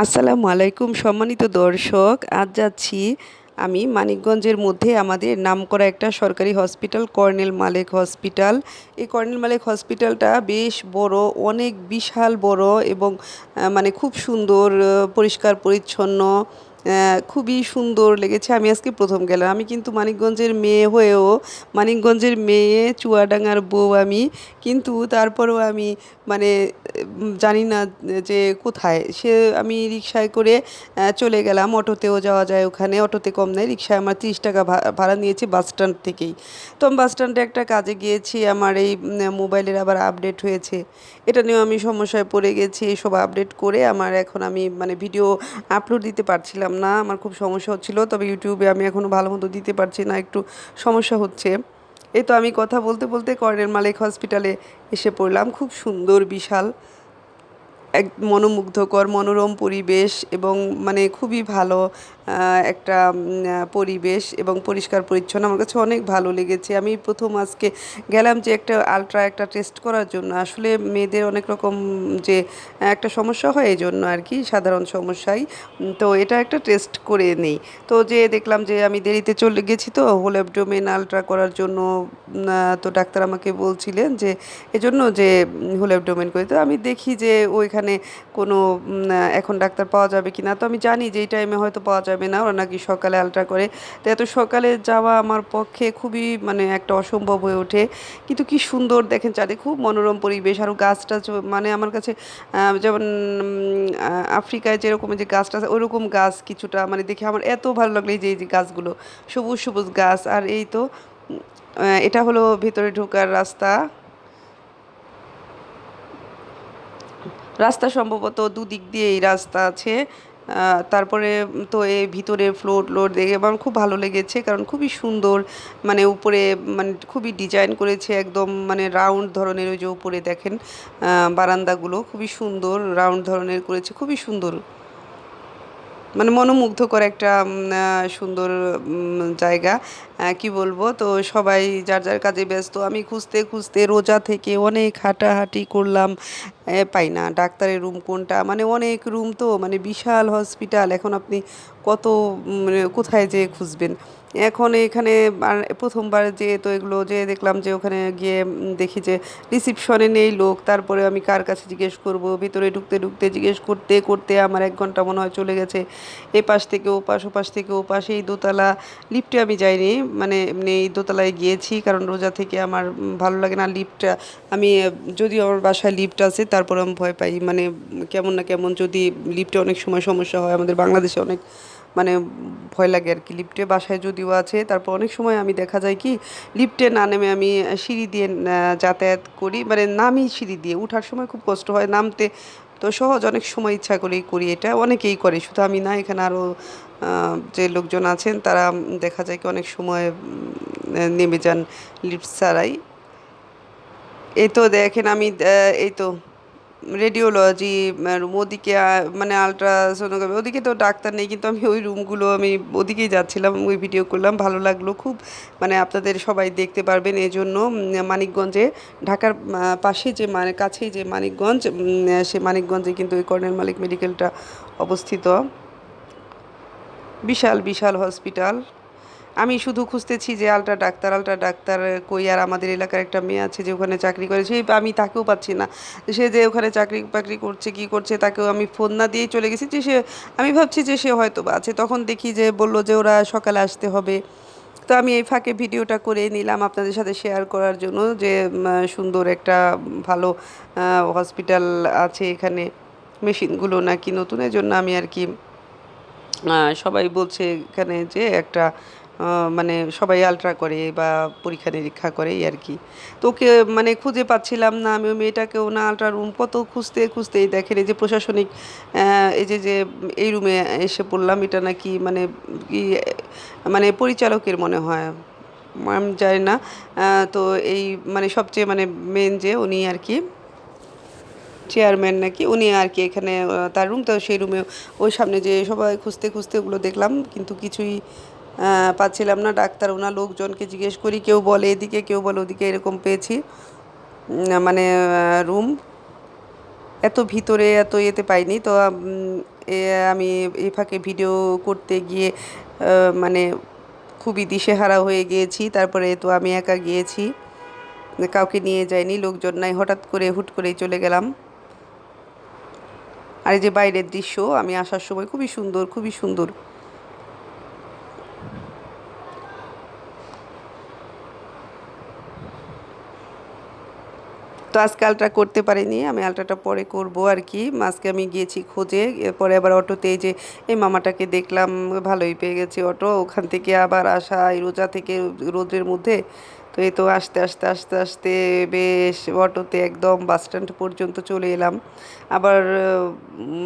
আসসালামু আলাইকুম সম্মানিত দর্শক। আজ যাচ্ছি আমি মানিকগঞ্জের মধ্যে আমাদের নাম করা একটা সরকারি হসপিটাল, কর্নেল মালেক হসপিটাল। এই কর্নেল মালেক হসপিটালটা বেশ বড়, অনেক বিশাল বড় এবং মানে খুব সুন্দর পরিষ্কার, পরিচ্ছন্ন খুবই সুন্দর লেগেছে। আমি আজকে প্রথম গেলাম। আমি কিন্তু মানিকগঞ্জের মেয়ে হয়েও মানিকগঞ্জের মেয়ে, চুয়াডাঙ্গার বউ আমি। কিন্তু তারপরেও আমি মানে জানি না যে কোথায়। সে আমি রিক্সায় করে চলে গেলাম। অটোতেও যাওয়া যায় ওখানে। অটোতে কম নেয় রিক্সায় আমার তিরিশ টাকা ভাড়া নিয়েছি বাস স্ট্যান্ড থেকেই। তো আমি বাস স্ট্যান্ডে একটা কাজে গিয়েছি। আমার এই মোবাইলের আবার আপডেট হয়েছে। এটা নিয়েও আমি সমস্যায় পড়ে গেছি। এসব আপডেট করে আমার এখন আমি মানে ভিডিও আপলোড দিতে পারছিলাম না, আমার খুব সমস্যা হচ্ছিল, তবে ইউটিউবে আমি এখনও ভালো মতো দিতে পারছি না, একটু সমস্যা হচ্ছে। এই তো আমি কথা বলতে বলতে কর্নেল মালিক হসপিটালে এসে পড়লাম, খুব সুন্দর, বিশাল, এক মনোমুগ্ধকর, মনোরম পরিবেশ এবং মানে খুবই ভালো একটা পরিবেশ এবং পরিষ্কার পরিচ্ছন্ন। আমার কাছে অনেক ভালো লেগেছে। আমি প্রথম আজকে গেলাম যে একটা আলট্রা একটা টেস্ট করার জন্য। আসলে মেয়েদের অনেক রকম যে একটা সমস্যা হয় এই জন্য আর কি, সাধারণ সমস্যাই। তো এটা একটা টেস্ট করে নেই। তো যে দেখলাম যে আমি দেরিতে চলে গেছি তো হোল অ্যাবডোমেন আলট্রা করার জন্য তো ডাক্তার আমাকে বলছিলেন যে, এজন্য যে হোল অ্যাবডোমেন করে। তো আমি দেখি যে ওইখানে কোনো এখন ডাক্তার পাওয়া যাবে কি না তো আমি জানি যে এই টাইমে হয়তো পাওয়া যাবে না, ওরা নাকি সকালে আলট্রা করে। তো এত সকালে যাওয়া আমার পক্ষে খুবই মানে একটা অসম্ভব হয়ে ওঠে। কিন্তু কি সুন্দর দেখেন চাঁদে, খুব মনোরম পরিবেশ। আর গাছ টাছ মানে আমার কাছে যেমন আফ্রিকায় যেরকম যে গাছটা আছে ওইরকম গাছ কিছুটা মানে দেখে আমার এত ভালো লাগল যে, এই যে গাছগুলো। সবুজ সবুজ গাছ। আর এই তো এটা হলো ভেতরে ঢোকার রাস্তা। রাস্তা সম্ভবত দুদিক দিয়ে এই রাস্তা আছে। তারপরে তো এ ভিতরে ফ্লোর ফ্লোর দেখে আমার খুব ভালো লেগেছে, কারণ খুবই সুন্দর মানে উপরে মানে খুবই ডিজাইন করেছে একদম মানে রাউন্ড ধরনের ওই যে উপরে দেখেন বারান্দাগুলো খুবই সুন্দর রাউন্ড ধরনের করেছে, খুবই সুন্দর। মানে মনোমুগ্ধকর একটা সুন্দর জায়গা। কি বলব? তো সবাই যার যার কাজে ব্যস্ত, আমি খুঁজতে খুঁজতে রোজা থেকে অনেক হাঁটাহাঁটি করলাম। পাই না। ডাক্তারের রুম কোনটা? মানে অনেক রুম তো মানে বিশাল হসপিটাল। এখন আপনি কত মানে কোথায় যেয়ে খুঁজবেন? এখন এখানে প্রথমবার যে তো এগুলো যে দেখলাম যে ওখানে গিয়ে দেখি যে রিসিপশনে নেই লোক, তারপরে আমি কার কাছে জিজ্ঞেস করব? ভিতরে ঢুকতে ঢুকতে জিজ্ঞেস করতে করতে আমার এক ঘণ্টা মনে হয় চলে গেছে। এ পাশ থেকে ও পাশ ও পাশ থেকে ও পাশে এই দোতলা লিফটে আমি যাইনি। মানে এমনি এই দোতলায় গিয়েছি কারণ রোজা থেকে আমার ভালো লাগে না লিফটটা আমি, যদিও আমার বাসায় লিফট আছে তারপরে আমি ভয় পাই। মানে কেমন না কেমন যদি লিফটে অনেক সময় সমস্যা হয়, আমাদের বাংলাদেশে অনেক মানে ভয় লাগে আর কি। লিফটে বাসায় যদিও আছে, তারপর অনেক সময় আমি দেখা যায় কি, লিফটে না নেমে আমি সিঁড়ি দিয়ে যাতায়াত করি মানে নামি সিঁড়ি দিয়ে। ওঠার সময় খুব কষ্ট হয় নামতে, তো সহজ অনেক সময় ইচ্ছা করেই করি এটা, অনেকেই করে। শুধু আমি না, এখানে আরও যে লোকজন আছেন, তারা দেখা যায় কি অনেক সময় নেমে যান লিফট ছাড়াই। এই তো দেখেন আমি এই তো রেডিওলজি রুম ওদিকে মানে আলট্রাসোনোগ্রাফি ওদিকে তো ডাক্তার নেই, কিন্তু আমি ওই রুমগুলো আমি ওদিকেই যাচ্ছিলাম, ওই ভিডিও করলাম, ভালো লাগল, খুব মানে আপনাদের সবাই দেখতে পারবেন এই জন্য মানিকগঞ্জে, ঢাকার পাশে যে মানে কাছেই যে মানিকগঞ্জ সে মানিকগঞ্জে কিন্তু ওই কর্নেল মালিক মেডিকেলটা অবস্থিত। বিশাল বিশাল হসপিটাল আমি শুধু খুঁজতেছি যে আলট্রা ডাক্তার আলট্রা ডাক্তার কই আর আমাদের এলাকার একটা মেয়ে আছে যে ওখানে চাকরি করে। সেই আমি তাকেও পাচ্ছি না। সে যে ওখানে চাকরি বাকরি করছে, কি করছে তাকেও আমি ফোন না দিয়েই চলে গেছি যে সে, আমি ভাবছি যে সে হয়তো বা আছে। তখন দেখি যে বলল যে ওরা সকালে আসতে হবে। তো আমি এই ফাঁকে ভিডিওটা করে নিলাম আপনাদের সাথে শেয়ার করার জন্য যে সুন্দর একটা, ভালো হসপিটাল আছে এখানে। মেশিনগুলো নাকি নতুন এই জন্য আমি আর কি সবাই বলছে এখানে যে একটা মানে সবাই আলট্রা করে বা পরীক্ষা নিরীক্ষা করে আর কি। তো ওকে মানে খুঁজে পাচ্ছিলাম না আমি ওই মেয়েটাকেও না আলট্রা রুম কত খুঁজতে খুঁজতেই দেখেন এই যে প্রশাসনিক এই যে যে এই রুমে এসে পড়লাম, এটা নাকি মানে কি মানে পরিচালকের মনে হয়, আমি জানি না। তো এই মানে সবচেয়ে মানে মেন যে উনি আর কি চেয়ারম্যান নাকি, উনি আর কি এখানে তার রুম তো সেই রুমে ওই সামনে যে সবাই খুঁজতে খুঁজতে ওগুলো দেখলাম, কিন্তু কিছুই পাচ্ছিলাম না, ডাক্তার ওনা লোকজনকে জিজ্ঞেস করি, কেউ বলে এদিকে, কেউ বলে ওদিকে, এরকম পেয়েছি। মানে রুম এত ভিতরে, এত এতে পাইনি। তো এ, আমি এই ফাঁকে ভিডিও করতে গিয়ে মানে খুবই দিশেহারা হয়ে গিয়েছি। তারপরে তো আমি একা গিয়েছি, কাউকে নিয়ে যাইনি, লোকজন নাই। হঠাৎ করে, হুট করেই চলে গেলাম। আর এই যে বাইরের দৃশ্য, আমি আসার সময় খুবই সুন্দর খুবই সুন্দর। তো আজকে আলট্রা করতে পারিনি, আমি আলট্রাটা পরে করব আর কি। আজকে আমি গিয়েছি খোঁজে, এরপরে আবার অটোতে যে, এই মামাটাকে দেখলাম, ভালোই পেয়ে গেছি অটো। ওখান থেকে আবার আসা, এই রোজা থেকে রোদের মধ্যে তো এই তো আস্তে আস্তে আস্তে আস্তে বেশ অটোতে একদম বাস স্ট্যান্ড পর্যন্ত চলে এলাম। আবার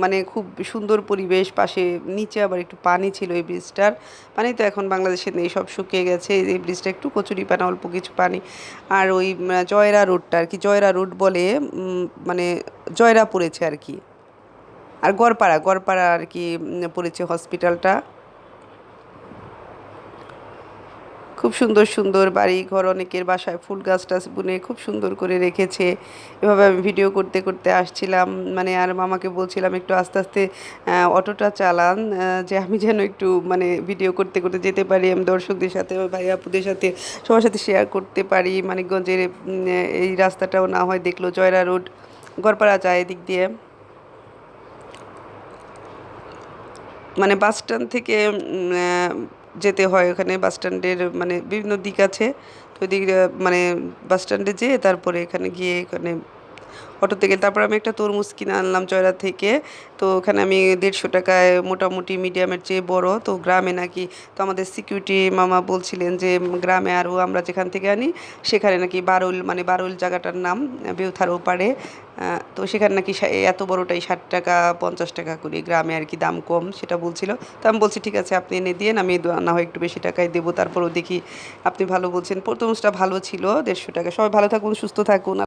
মানে খুব সুন্দর পরিবেশ, পাশে, নিচে আবার একটু পানি ছিল এই ব্রিজটার। পানি তো এখন বাংলাদেশে নেই, সব শুকিয়ে গেছে। এই ব্রিজটা একটু কচুরি পানা, অল্প কিছু পানি। আর ওই জয়রা রোডটা আর কি, জয়রা রোড বলে মানে জয়রা পড়েছে আর কি। আর গড়পাড়া গড়পাড়া আর কি পড়েছে হসপিটালটা খুব সুন্দর সুন্দর বাড়ি ঘর অনেকের বাসায় ফুল গাছ টাছ বুনে খুব সুন্দর করে রেখেছে। এভাবে আমি ভিডিও করতে করতে আসছিলাম। মানে আর মামাকে বলছিলাম, একটু আস্তে আস্তে অটোটা চালান যে আমি যেন একটু মানে ভিডিও করতে করতে যেতে পারি, আমি দর্শকদের সাথে ভাই আপুদের সাথে, সবার সাথে শেয়ার করতে পারি। মানিকগঞ্জের এই রাস্তাটাও না হয় দেখল জয়রা রোড গড়পাড়া যায় এদিক দিয়ে। মানে বাস স্ট্যান্ড থেকে যেতে হয় ওখানে বাস স্ট্যান্ডের মানে বিভিন্ন দিক আছে। তো ওই দিক মানে বাসস্ট্যান্ডে যেয়ে তারপরে এখানে গিয়ে এখানে অটো থেকে তারপর আমি একটা তরমুজ কিনে আনলাম চয়রা থেকে। তো ওখানে আমি দেড়শো টাকায় মোটামুটি মিডিয়ামের চেয়ে বড়। তো গ্রামে নাকি, তো আমাদের সিকিউরিটি মামা বলছিলেন যে, গ্রামে আরও আমরা যেখান থেকে আনি, সেখানে নাকি বারুল মানে বারুল জায়গাটার নাম, বেউথার ওপারে। তো সেখানে নাকি এত বড়টাই ষাট টাকা, পঞ্চাশ টাকা করে গ্রামে আর কি দাম কম, সেটা বলছিল। তো আমি বলছি, ঠিক আছে, আপনি এনে দিয়ে আমি না হয় একটু বেশি টাকায় দেবো। তারপরও দেখি, আপনি ভালো বলছেন। তরমুজটা ভালো ছিল, দেড়শো টাকা। সবাই ভালো থাকুন, সুস্থ থাকুন।